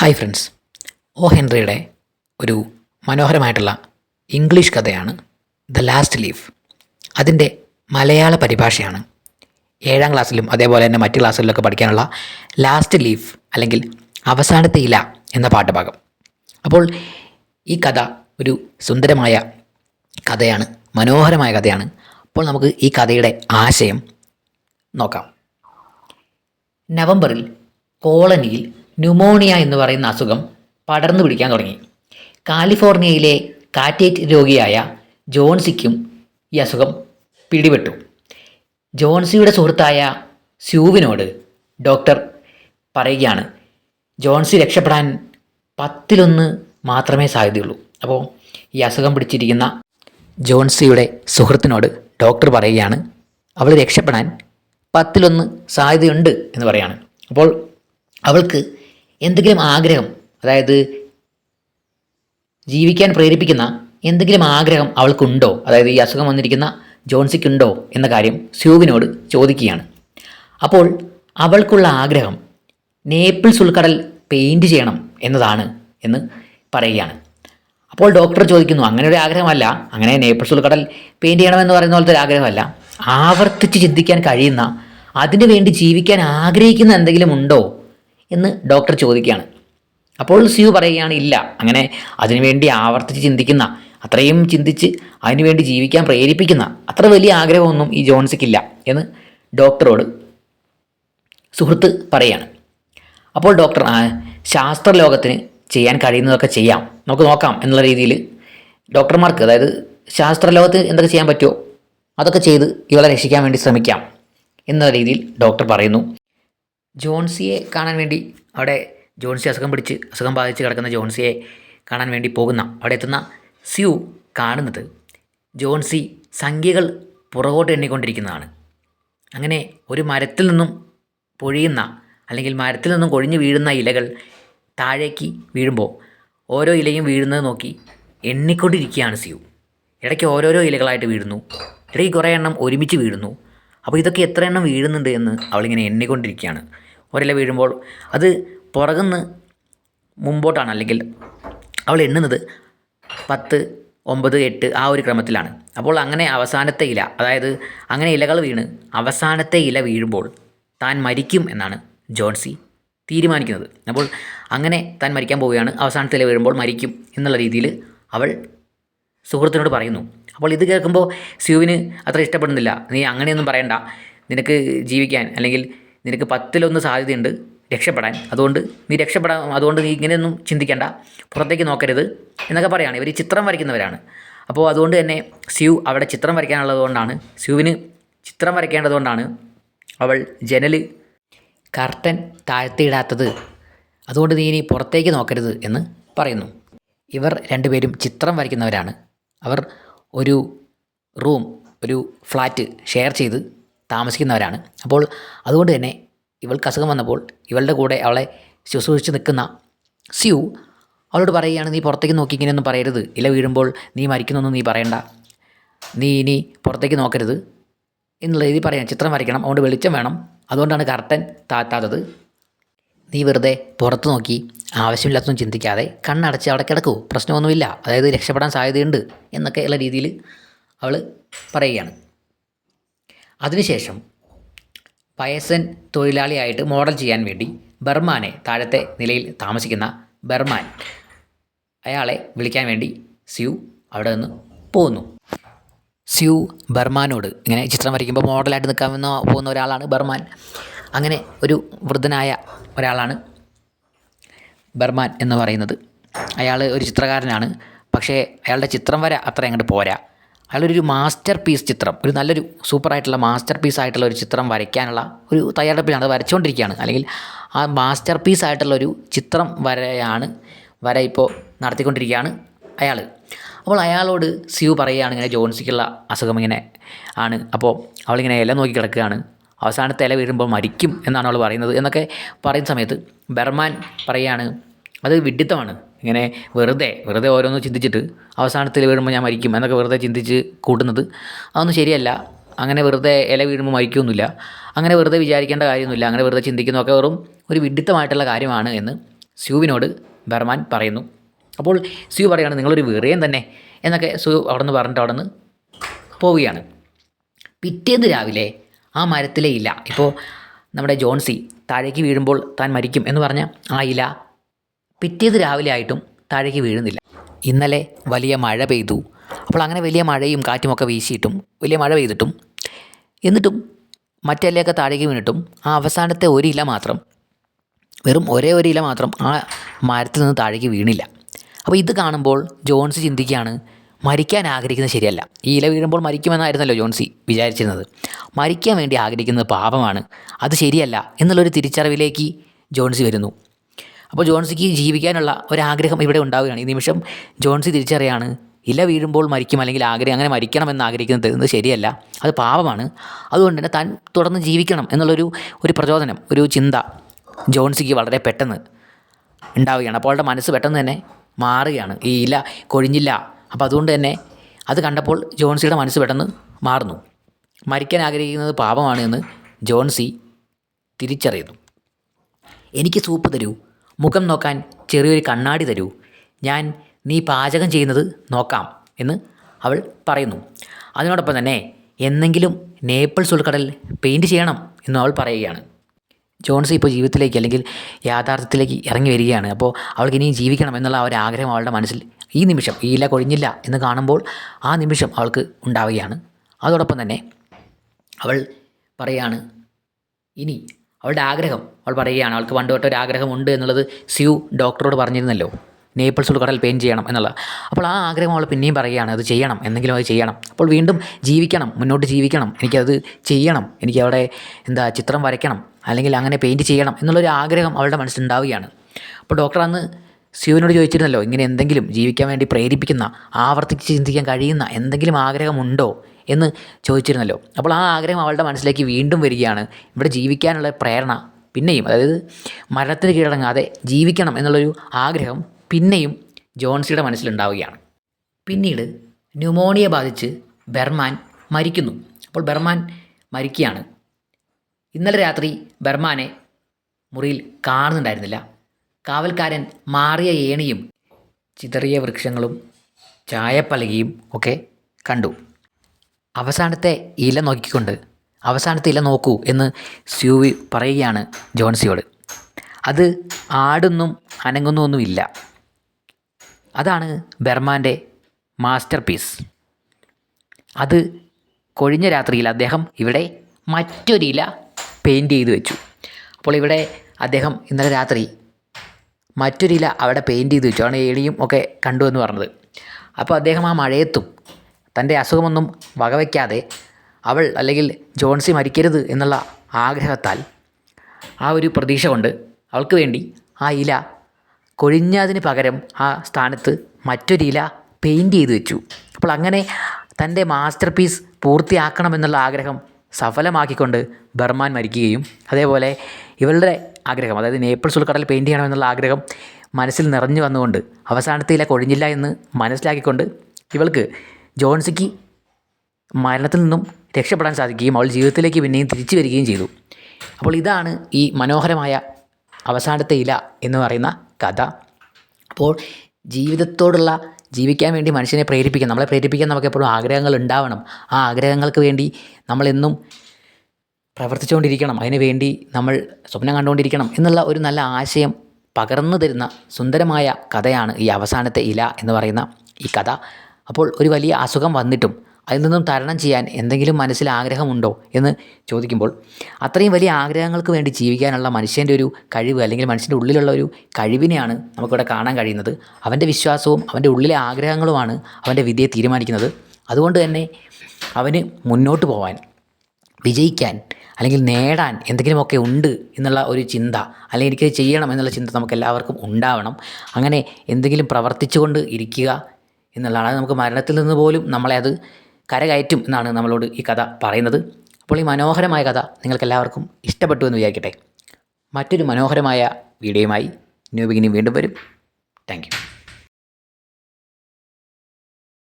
Hi friends. ഓ ഹെൻറിയുടെ ഒരു മനോഹരമായിട്ടുള്ള English കഥയാണ് ദ ലാസ്റ്റ് ലീഫ്. അതിന്റെ മലയാള പരിഭാഷയാണ് ഏഴാം ക്ലാസ്സിലും അതേപോലെ തന്നെ മറ്റ് ക്ലാസ്സുകളിലൊക്കെ പഠിക്കാനുള്ള ലാസ്റ്റ് ലീഫ് അല്ലെങ്കിൽ അവസാനത്തെ ഇല എന്ന പാട്ടുഭാഗം അപ്പോൾ ഈ കഥ ഒരു സുന്ദരമായ കഥയാണ് മനോഹരമായ കഥയാണ്. അപ്പോൾ നമുക്ക് ഈ കഥയുടെ ആശയം നോക്കാം. നവംബറിൽ കോളനിയിൽ ന്യൂമോണിയ എന്ന് പറയുന്ന അസുഖം പടർന്നു പിടിക്കാൻ തുടങ്ങി. കാലിഫോർണിയയിലെ കാറ്റേറ്റ് രോഗിയായ ജോൺസിക്കും ഈ അസുഖം പിടിപെട്ടു. ജോൺസിയുടെ സുഹൃത്തായ സ്യൂവിനോട് ഡോക്ടർ പറയുകയാണ് ജോൺസി രക്ഷപ്പെടാൻ പത്തിലൊന്ന് മാത്രമേ സാധ്യതയുള്ളൂ. അപ്പോൾ ഈ അസുഖം പിടിച്ചിരിക്കുന്ന ജോൺസിയുടെ സുഹൃത്തിനോട് ഡോക്ടർ പറയുകയാണ് അവൾ രക്ഷപ്പെടാൻ പത്തിലൊന്ന് സാധ്യതയുണ്ട് എന്ന് പറയാണ്. അപ്പോൾ അവൾക്ക് എന്തെങ്കിലും ആഗ്രഹം അതായത് ജീവിക്കാൻ പ്രേരിപ്പിക്കുന്ന എന്തെങ്കിലും ആഗ്രഹം അവൾക്കുണ്ടോ? അതായത് ഈ അസുഖം വന്നിരിക്കുന്ന ജോൺസിക്കുണ്ടോ എന്ന കാര്യം സ്യൂവിനോട് ചോദിക്കുകയാണ്. അപ്പോൾ അവൾക്കുള്ള ആഗ്രഹം നേപ്പിൾസ് ഉൾക്കടൽ പെയിന്റ് ചെയ്യണം എന്നതാണ് എന്ന് പറയുകയാണ്. അപ്പോൾ ഡോക്ടർ ചോദിക്കുന്നു അങ്ങനെ ഒരു ആഗ്രഹമല്ല. അങ്ങനെ നേപ്പിൾസ് ഉൾക്കടൽ പെയിന്റ് ചെയ്യണമെന്ന് പറയുന്ന പോലത്തെ ഒരു ആഗ്രഹമല്ല. ആവർത്തിച്ച് ചിന്തിക്കാൻ കഴിയുന്ന അതിനു വേണ്ടി ജീവിക്കാൻ ആഗ്രഹിക്കുന്ന എന്തെങ്കിലും ഉണ്ടോ? എന്ന് ഡോക്ടർ ചോദിക്കുകയാണ്. അപ്പോൾ സിയു പറയുകയാണ് ഇല്ല അങ്ങനെ അതിനുവേണ്ടി ആവർത്തിച്ച് ചിന്തിക്കുന്ന അത്രയും ചിന്തിച്ച് അതിനുവേണ്ടി ജീവിക്കാൻ പ്രേരിപ്പിക്കുന്ന അത്ര വലിയ ആഗ്രഹമൊന്നും ഈ ജോൺസിക്കില്ല എന്ന് ഡോക്ടറോട് സുഹൃത്ത് പറയാണ്. അപ്പോൾ ഡോക്ടർ ശാസ്ത്രലോകത്തിന് ചെയ്യാൻ കഴിയുന്നതൊക്കെ ചെയ്യാം നമുക്ക് നോക്കാം എന്നുള്ള രീതിയിൽ ഡോക്ടർമാർക്ക് അതായത് ശാസ്ത്രലോകത്ത് എന്തൊക്കെ ചെയ്യാൻ പറ്റുമോ അതൊക്കെ ചെയ്ത് ഇവളെ രക്ഷിക്കാൻ വേണ്ടി ശ്രമിക്കാം എന്ന രീതിയിൽ ഡോക്ടർ പറയുന്നു. ജോൺസിയെ കാണാൻ വേണ്ടി അവിടെ ജോൺസി അസുഖം പിടിച്ച് അസുഖം ബാധിച്ച് കിടക്കുന്ന ജോൺസിയെ കാണാൻ വേണ്ടി പോകുന്ന അവിടെ എത്തുന്ന സ്യൂ കാണുന്നത് ജോൺസി സംഖ്യകൾ പുറകോട്ട് എണ്ണിക്കൊണ്ടിരിക്കുന്നതാണ്. അങ്ങനെ ഒരു മരത്തിൽ നിന്നും പൊഴിയുന്ന അല്ലെങ്കിൽ മരത്തിൽ നിന്നും കൊഴിഞ്ഞു വീഴുന്ന ഇലകൾ താഴേക്ക് വീഴുമ്പോൾ ഓരോ ഇലയും വീഴുന്നത് നോക്കി എണ്ണിക്കൊണ്ടിരിക്കുകയാണ് സ്യൂ. ഇടയ്ക്ക് ഓരോരോ ഇലകളായിട്ട് വീഴുന്നു. ഇടയ്ക്ക് കുറേ എണ്ണം ഒരുമിച്ച് വീഴുന്നു. അപ്പോൾ ഇതൊക്കെ എത്ര എണ്ണം വീഴുന്നുണ്ട് എന്ന് അവളിങ്ങനെ എണ്ണിക്കൊണ്ടിരിക്കുകയാണ്. ഒരില വീഴുമ്പോൾ അത് പുറകുന്ന് മുമ്പോട്ടാണ് അല്ലെങ്കിൽ അവൾ എണ്ണുന്നത് പത്ത് ഒമ്പത് എട്ട് ആ ഒരു ക്രമത്തിലാണ്. അപ്പോൾ അങ്ങനെ അവസാനത്തെ ഇല അതായത് അങ്ങനെ ഇലകൾ വീണ് അവസാനത്തെ ഇല വീഴുമ്പോൾ താൻ മരിക്കും എന്നാണ് ജോൺസി തീരുമാനിക്കുന്നത്. അപ്പോൾ അങ്ങനെ താൻ മരിക്കാൻ പോവുകയാണ് അവസാനത്തെ ഇല വീഴുമ്പോൾ മരിക്കും എന്നുള്ള രീതിയിൽ അവൾ സുഹൃത്തിനോട് പറയുന്നു. അപ്പോൾ ഇത് കേൾക്കുമ്പോൾ സ്യൂവിന് അത്ര ഇഷ്ടപ്പെടുന്നില്ല. നീ അങ്ങനെയൊന്നും പറയണ്ട. നിനക്ക് ജീവിക്കാൻ അല്ലെങ്കിൽ നിനക്ക് പത്തിലൊന്ന് സാധ്യതയുണ്ട് രക്ഷപ്പെടാൻ. അതുകൊണ്ട് നീ രക്ഷപ്പെടാൻ അതുകൊണ്ട് നീ ഇങ്ങനെയൊന്നും ചിന്തിക്കേണ്ട. പുറത്തേക്ക് നോക്കരുത് എന്നൊക്കെ പറയുകയാണ് ഇവർ ചിത്രം വരയ്ക്കുന്നവരാണ്. അപ്പോൾ അതുകൊണ്ട് തന്നെ സ്യൂ അവിടെ ചിത്രം വരയ്ക്കാനുള്ളതുകൊണ്ടാണ് സ്യൂവിന് ചിത്രം വരയ്ക്കേണ്ടതുകൊണ്ടാണ് അവൾ ജനൽ കർട്ടൻ താഴ്ത്തിയിടാത്തത് അതുകൊണ്ട് നീ ഇനി പുറത്തേക്ക് നോക്കരുത് എന്ന് പറയുന്നു. ഇവർ രണ്ടുപേരും ചിത്രം വരയ്ക്കുന്നവരാണ്. അവർ ഒരു റൂം ഒരു ഫ്ലാറ്റ് ഷെയർ ചെയ്ത് താമസിക്കുന്നവരാണ്. അപ്പോൾ അതുകൊണ്ട് തന്നെ ഇവൾക്ക് അസുഖം വന്നപ്പോൾ ഇവളുടെ കൂടെ അവളെ ശുശ്രൂഷിച്ച് നിൽക്കുന്ന സ്യു അവളോട് പറയുകയാണ് നീ പുറത്തേക്ക് നോക്കി ഇങ്ങനെയൊന്നും പറയരുത്. ഇല വീഴുമ്പോൾ നീ മരിക്കുന്നൊന്നും നീ പറയണ്ട. നീ ഇനി പുറത്തേക്ക് നോക്കരുത് എന്നുള്ള രീതി പറയാം ചിത്രം വരയ്ക്കണം. അതുകൊണ്ട് വെളിച്ചം വേണം. അതുകൊണ്ടാണ് കർട്ടൻ താത്താത്തത്. നീ വെറുതെ പുറത്ത് നോക്കി ആവശ്യമില്ലാത്തൊന്നും ചിന്തിക്കാതെ കണ്ണടച്ച് അവിടെ കിടക്കൂ. പ്രശ്നമൊന്നുമില്ല. അതായത് രക്ഷപ്പെടാൻ സാധ്യതയുണ്ട് എന്നൊക്കെ ഉള്ള രീതിയിൽ അവൾ പറയുകയാണ്. അതിനുശേഷം പയസൻ തൊഴിലാളിയായിട്ട് മോഡൽ ചെയ്യാൻ വേണ്ടി ബർമാനെ താഴത്തെ നിലയിൽ താമസിക്കുന്ന ബർമാൻ അയാളെ വിളിക്കാൻ വേണ്ടി സ്യൂ അവിടെ നിന്ന് പോകുന്നു സ്യൂ ബർമാനോട് ഇങ്ങനെ ചിത്രം വരയ്ക്കുമ്പോൾ മോഡലായിട്ട് നിൽക്കാമെന്ന് പോകുന്ന ഒരാളാണ് ബർമാൻ. അങ്ങനെ ഒരു വൃദ്ധനായ ഒരാളാണ് ബർമാൻ എന്ന് പറയുന്നത്. അയാൾ ഒരു ചിത്രകാരനാണ്. പക്ഷേ അയാളുടെ ചിത്രം വരെ അത്ര അങ്ങോട്ട് പോരാ. അയാളൊരു മാസ്റ്റർ പീസ് ചിത്രം ഒരു നല്ലൊരു സൂപ്പറായിട്ടുള്ള മാസ്റ്റർ പീസ് ആയിട്ടുള്ള ഒരു ചിത്രം വരയ്ക്കാനുള്ള ഒരു തയ്യാറെടുപ്പിലാണ് അത് വരച്ചുകൊണ്ടിരിക്കുകയാണ്. അല്ലെങ്കിൽ ആ മാസ്റ്റർ പീസ് ആയിട്ടുള്ള ഒരു ചിത്രം വരയാണ് വര ഇപ്പോൾ നടത്തിക്കൊണ്ടിരിക്കുകയാണ് അയാൾ അപ്പോൾ അയാളോട് സിയു പറയുകയാണ് ഇങ്ങനെ ജോൺസിക്കുള്ള അസുഖം ഇങ്ങനെ ആണ്. അപ്പോൾ അവളിങ്ങനെ ഇല നോക്കി കിടക്കുകയാണ്. അവസാനത്തെ ഇല വീഴുമ്പോൾ മരിക്കും എന്നാണ് അവൾ പറയുന്നത് എന്നൊക്കെ പറയുന്ന സമയത്ത് ബർമാൻ പറയാണ് അത് വിഡിത്തമാണ്. ഇങ്ങനെ വെറുതെ വെറുതെ ഓരോന്ന് ചിന്തിച്ചിട്ട് അവസാനത്തിൽ വീഴുമ്പോൾ ഞാൻ മരിക്കും എന്നൊക്കെ വെറുതെ ചിന്തിച്ച് കൂട്ടുന്നത് അതൊന്നും ശരിയല്ല. അങ്ങനെ വെറുതെ ഇല വീഴുമ്പോൾ മരിക്കുമൊന്നുമില്ല അങ്ങനെ വെറുതെ വിചാരിക്കേണ്ട കാര്യമൊന്നുമില്ല. അങ്ങനെ വെറുതെ ചിന്തിക്കുന്നതൊക്കെ വെറും ഒരു വിഡിത്തമായിട്ടുള്ള കാര്യമാണ് എന്ന് സ്യൂവിനോട് ബർമാൻ പറയുന്നു. അപ്പോൾ സ്യൂ പറയുകയാണ് നിങ്ങളൊരു വിറയൻ തന്നെ എന്നൊക്കെ സ്യൂ അവിടെ നിന്ന് പറഞ്ഞിട്ട് അവിടെ നിന്ന് പോവുകയാണ്. പിറ്റേന്ന് രാവിലെ ആ മരത്തിലെ ഇല. ഇപ്പോൾ നമ്മുടെ ജോൺസി താഴേക്ക് വീഴുമ്പോൾ താൻ മരിക്കും എന്ന് പറഞ്ഞ ആ ഇല പിറ്റേത് രാവിലെ ആയിട്ടും താഴേക്ക് വീഴുന്നില്ല. ഇന്നലെ വലിയ മഴ പെയ്തു. അപ്പോൾ അങ്ങനെ വലിയ മഴയും കാറ്റുമൊക്കെ വീശിയിട്ടും വലിയ മഴ പെയ്തിട്ടും എന്നിട്ടും മറ്റെല്ലയൊക്കെ താഴേക്ക് വീണിട്ടും ആ അവസാനത്തെ ഒരു ഇല മാത്രം വെറും ഒരേ ഒരു ഇല മാത്രം ആ മരത്തിൽ നിന്ന് താഴേക്ക് വീണില്ല. അപ്പോൾ ഇത് കാണുമ്പോൾ ജോൺസ് ചിന്തിക്കുകയാണ് മരിക്കാൻ ആഗ്രഹിക്കുന്നത് ശരിയല്ല. ഈ ഇല വീഴുമ്പോൾ മരിക്കുമെന്നായിരുന്നല്ലോ ജോൺസി വിചാരിച്ചിരുന്നത്. മരിക്കാൻ വേണ്ടി ആഗ്രഹിക്കുന്നത് പാപമാണ് അത് ശരിയല്ല എന്നുള്ളൊരു തിരിച്ചറിവിലേക്ക് ജോൺസി വരുന്നു. അപ്പോൾ ജോൺസിക്ക് ജീവിക്കാനുള്ള ഒരാഗ്രഹം ഇവിടെ ഉണ്ടാവുകയാണ്. ഈ നിമിഷം ജോൺസി തിരിച്ചറിയാണ് ഇല വീഴുമ്പോൾ മരിക്കും അല്ലെങ്കിൽ ആഗ്രഹം അങ്ങനെ ആഗ്രഹിക്കുന്നത് എന്ന് ശരിയല്ല അത് പാപമാണ് അതുകൊണ്ട് തന്നെ താൻ തുടർന്ന് ജീവിക്കണം എന്നുള്ളൊരു ഒരു പ്രചോദനം ഒരു ചിന്ത ജോൺസിക്ക് വളരെ പെട്ടെന്ന് ഉണ്ടാവുകയാണ്. അപ്പോൾ അവളുടെ മനസ്സ് പെട്ടെന്ന് തന്നെ മാറുകയാണ്. ഈ ഇല കൊഴിഞ്ഞില്ല അപ്പോൾ അതുകൊണ്ട് തന്നെ അത് കണ്ടപ്പോൾ ജോൺസിയുടെ മനസ്സ് പെട്ടെന്ന് മാറുന്നു. മരിക്കാൻ ആഗ്രഹിക്കുന്നത് പാപമാണ് എന്ന് ജോൺസി തിരിച്ചറിയുന്നു. എനിക്ക് സൂപ്പ് തരൂ മുഖം നോക്കാൻ ചെറിയൊരു കണ്ണാടി തരൂ ഞാൻ നീ പാചകം ചെയ്യുന്നത് നോക്കാം എന്ന് അവൾ പറയുന്നു. അതിനോടൊപ്പം തന്നെ എന്നെങ്കിലും നേപ്പിൾസ് ഉൾക്കടൽ പെയിന്റ് ചെയ്യണം എന്ന് അവൾ പറയുകയാണ്. ജോൺസി ഇപ്പോൾ ജീവിതത്തിലേക്ക് അല്ലെങ്കിൽ യാഥാർത്ഥ്യത്തിലേക്ക് ഇറങ്ങി വരികയാണ്. അപ്പോൾ അവൾക്ക് ഇനിയും ജീവിക്കണം എന്നുള്ള ആ ഒരു ആഗ്രഹം അവളുടെ മനസ്സിൽ ഈ നിമിഷം ഈ ഇല കൊഴിഞ്ഞില്ല എന്ന് കാണുമ്പോൾ ആ നിമിഷം അവൾക്ക് ഉണ്ടാവുകയാണ്. അതോടൊപ്പം തന്നെ അവൾ പറയാണ് ഇനി അവളുടെ ആഗ്രഹം അവൾ പറയുകയാണ് അവൾക്ക് പണ്ട് തൊട്ട് ഒരു ആഗ്രഹമുണ്ട് എന്നുള്ളത് സ്യൂ ഡോക്ടറോട് പറഞ്ഞിരുന്നല്ലോ. നേപ്പിൾസ് കടൽ പെയിൻ ചെയ്യണം എന്നുള്ള. അപ്പോൾ ആ ആഗ്രഹം അവൾ പിന്നെയും പറയുകയാണ് അത് ചെയ്യണം എന്തെങ്കിലും അത് ചെയ്യണം. അപ്പോൾ വീണ്ടും ജീവിക്കണം മുന്നോട്ട് ജീവിക്കണം എനിക്കത് ചെയ്യണം എനിക്ക് അവിടെ എന്താ ചിത്രം വരയ്ക്കണം അല്ലെങ്കിൽ അങ്ങനെ പെയിന്റ് ചെയ്യണം എന്നുള്ളൊരു ആഗ്രഹം അവളുടെ മനസ്സിലുണ്ടാവുകയാണ്. അപ്പോൾ ഡോക്ടർ അന്ന് സ്യൂവിനോട് ചോദിച്ചിരുന്നല്ലോ ഇങ്ങനെ എന്തെങ്കിലും ജീവിക്കാൻ വേണ്ടി പ്രേരിപ്പിക്കുന്ന ആവർത്തിച്ച് ചിന്തിക്കാൻ കഴിയുന്ന എന്തെങ്കിലും ആഗ്രഹമുണ്ടോ? എന്ന് ചോദിച്ചിരുന്നല്ലോ. അപ്പോൾ ആ ആഗ്രഹം അവളുടെ മനസ്സിലേക്ക് വീണ്ടും വരികയാണ്. ഇവിടെ ജീവിക്കാനുള്ള പ്രേരണ പിന്നെയും അതായത് മരണത്തിന് കീഴടങ്ങാതെ ജീവിക്കണം എന്നുള്ളൊരു ആഗ്രഹം പിന്നെയും ജോൺസിയുടെ മനസ്സിലുണ്ടാവുകയാണ്. പിന്നീട് ന്യൂമോണിയ ബാധിച്ച് ബെർമാൻ മരിക്കുന്നു. അപ്പോൾ ബെർമാൻ മരിക്കുകയാണ്. ഇന്നലെ രാത്രി ബെർമാനെ മുറിയിൽ കാണുന്നുണ്ടായിരുന്നില്ല. കാവൽക്കാരൻ മാറിയ ഏണിയും ചിതറിയ വൃക്ഷങ്ങളും ചായപ്പലകയും ഒക്കെ കണ്ടു. അവസാനത്തെ ഇല നോക്കിക്കൊണ്ട് അവസാനത്തെ ഇല നോക്കൂ എന്ന് സ്യൂവി പറയുകയാണ് ജോൺസിയോട്. അത് ആടുന്നും അനങ്ങുന്നൊന്നുമില്ല. അതാണ് ബർമാന്റെ മാസ്റ്റർ പീസ് അത് കൊഴിഞ്ഞ രാത്രിയിൽ അദ്ദേഹം ഇവിടെ മറ്റൊരില പെയിന്റ് ചെയ്തു വെച്ചു. അപ്പോൾ ഇവിടെ അദ്ദേഹം ഇന്നലെ രാത്രി മറ്റൊരു ഇല അവിടെ പെയിന്റ് ചെയ്ത് വെച്ചു. ആണ് ഏണിയും ഒക്കെ കണ്ടു എന്ന് പറഞ്ഞത്. അപ്പോൾ അദ്ദേഹം ആ മഴയത്തും തന്റെ അസുഖമൊന്നും വകവയ്ക്കാതെ അവൾ അല്ലെങ്കിൽ ജോൺസി മരിക്കരുത് എന്നുള്ള ആഗ്രഹത്താൽ ആ ഒരു പ്രതീക്ഷ കൊണ്ട് അവൾക്ക് വേണ്ടി ആ ഇല കൊഴിഞ്ഞതിന് പകരം ആ സ്ഥാനത്ത് മറ്റൊരു ഇല പെയിന്റ് ചെയ്ത് വെച്ചു. അപ്പോൾ അങ്ങനെ തന്റെ മാസ്റ്റർ പീസ് പൂർത്തിയാക്കണമെന്നുള്ള ആഗ്രഹം സഫലമാക്കിക്കൊണ്ട് ബർമാൻ മരിക്കുകയും അതേപോലെ ഇവളുടെ ആഗ്രഹം. അതായത് നേപ്പിൾസ് ഉൾക്കടൽ പെയിന്റ് ചെയ്യണമെന്നുള്ള ആഗ്രഹം മനസ്സിൽ നിറഞ്ഞു വന്നുകൊണ്ട് അവസാനത്തിലെ കൊഴിഞ്ഞില്ല എന്ന് മനസ്സിലാക്കിക്കൊണ്ട് ഇവൾക്ക് ജോൺസിക്ക് മരണത്തിൽ നിന്നും രക്ഷപ്പെടാൻ സാധിക്കുകയും അവൾ ജീവിതത്തിലേക്ക് പിന്നെയും തിരിച്ചു വരികയും ചെയ്തു. അപ്പോൾ ഇതാണ് ഈ മനോഹരമായ അവസാനത്തെ ഇല എന്ന് പറയുന്ന കഥ. അപ്പോൾ ജീവിതത്തോടുള്ള ജീവിക്കാൻ വേണ്ടി മനുഷ്യനെ പ്രേരിപ്പിക്കാൻ നമ്മളെ പ്രേരിപ്പിക്കാൻ നമുക്ക് എപ്പോഴും ആഗ്രഹങ്ങൾ ഉണ്ടാവണം. ആ ആഗ്രഹങ്ങൾക്ക് വേണ്ടി നമ്മളെന്നും പ്രവർത്തിച്ചുകൊണ്ടിരിക്കണം. അതിനുവേണ്ടി നമ്മൾ സ്വപ്നം കണ്ടുകൊണ്ടിരിക്കണം എന്നുള്ള ഒരു നല്ല ആശയം പകർന്നു തരുന്ന സുന്ദരമായ കഥയാണ് ഈ അവസാനത്തെ ഇല എന്ന് പറയുന്ന ഈ കഥ. അപ്പോൾ ഒരു വലിയ അസുഖം വന്നിട്ടും അതിൽ നിന്നും തരണം ചെയ്യാൻ എന്തെങ്കിലും മനസ്സിൽ ആഗ്രഹമുണ്ടോ എന്ന് ചോദിക്കുമ്പോൾ അത്രയും വലിയ ആഗ്രഹങ്ങൾക്ക് വേണ്ടി ജീവിക്കാനുള്ള മനുഷ്യന്റെ ഒരു കഴിവ് അല്ലെങ്കിൽ മനുഷ്യന്റെ ഉള്ളിലുള്ള ഒരു കഴിവിനെയാണ് നമുക്കിവിടെ കാണാൻ കഴിയുന്നത്. അവന്റെ വിശ്വാസവും അവന്റെ ഉള്ളിലെ ആഗ്രഹങ്ങളുമാണ് അവന്റെ വിധിയെ തീരുമാനിക്കുന്നത്. അതുകൊണ്ട് തന്നെ അവന് മുന്നോട്ട് പോകാൻ വിജയിക്കാൻ അല്ലെങ്കിൽ നേടാൻ എന്തെങ്കിലുമൊക്കെ ഉണ്ട് എന്നുള്ള ഒരു ചിന്ത അല്ലെങ്കിൽ എനിക്കത് ചെയ്യണം എന്നുള്ള ചിന്ത നമുക്ക് എല്ലാവർക്കും ഉണ്ടാവണം. അങ്ങനെ എന്തെങ്കിലും പ്രവർത്തിച്ചുകൊണ്ട് ഇരിക്കുക എന്നുള്ളതാണ് നമുക്ക് മരണത്തിൽ നിന്ന് പോലും നമ്മളെ അത് കരകയറ്റും എന്നാണ് നമ്മളോട് ഈ കഥ പറയുന്നത്. അപ്പോൾ ഈ മനോഹരമായ കഥ നിങ്ങൾക്ക് എല്ലാവർക്കും ഇഷ്ടപ്പെട്ടു എന്ന് വിചാരിക്കട്ടെ. മറ്റൊരു മനോഹരമായ വീഡിയോയുമായി ന്യൂ ബിഗിനി വീണ്ടും വരും. താങ്ക്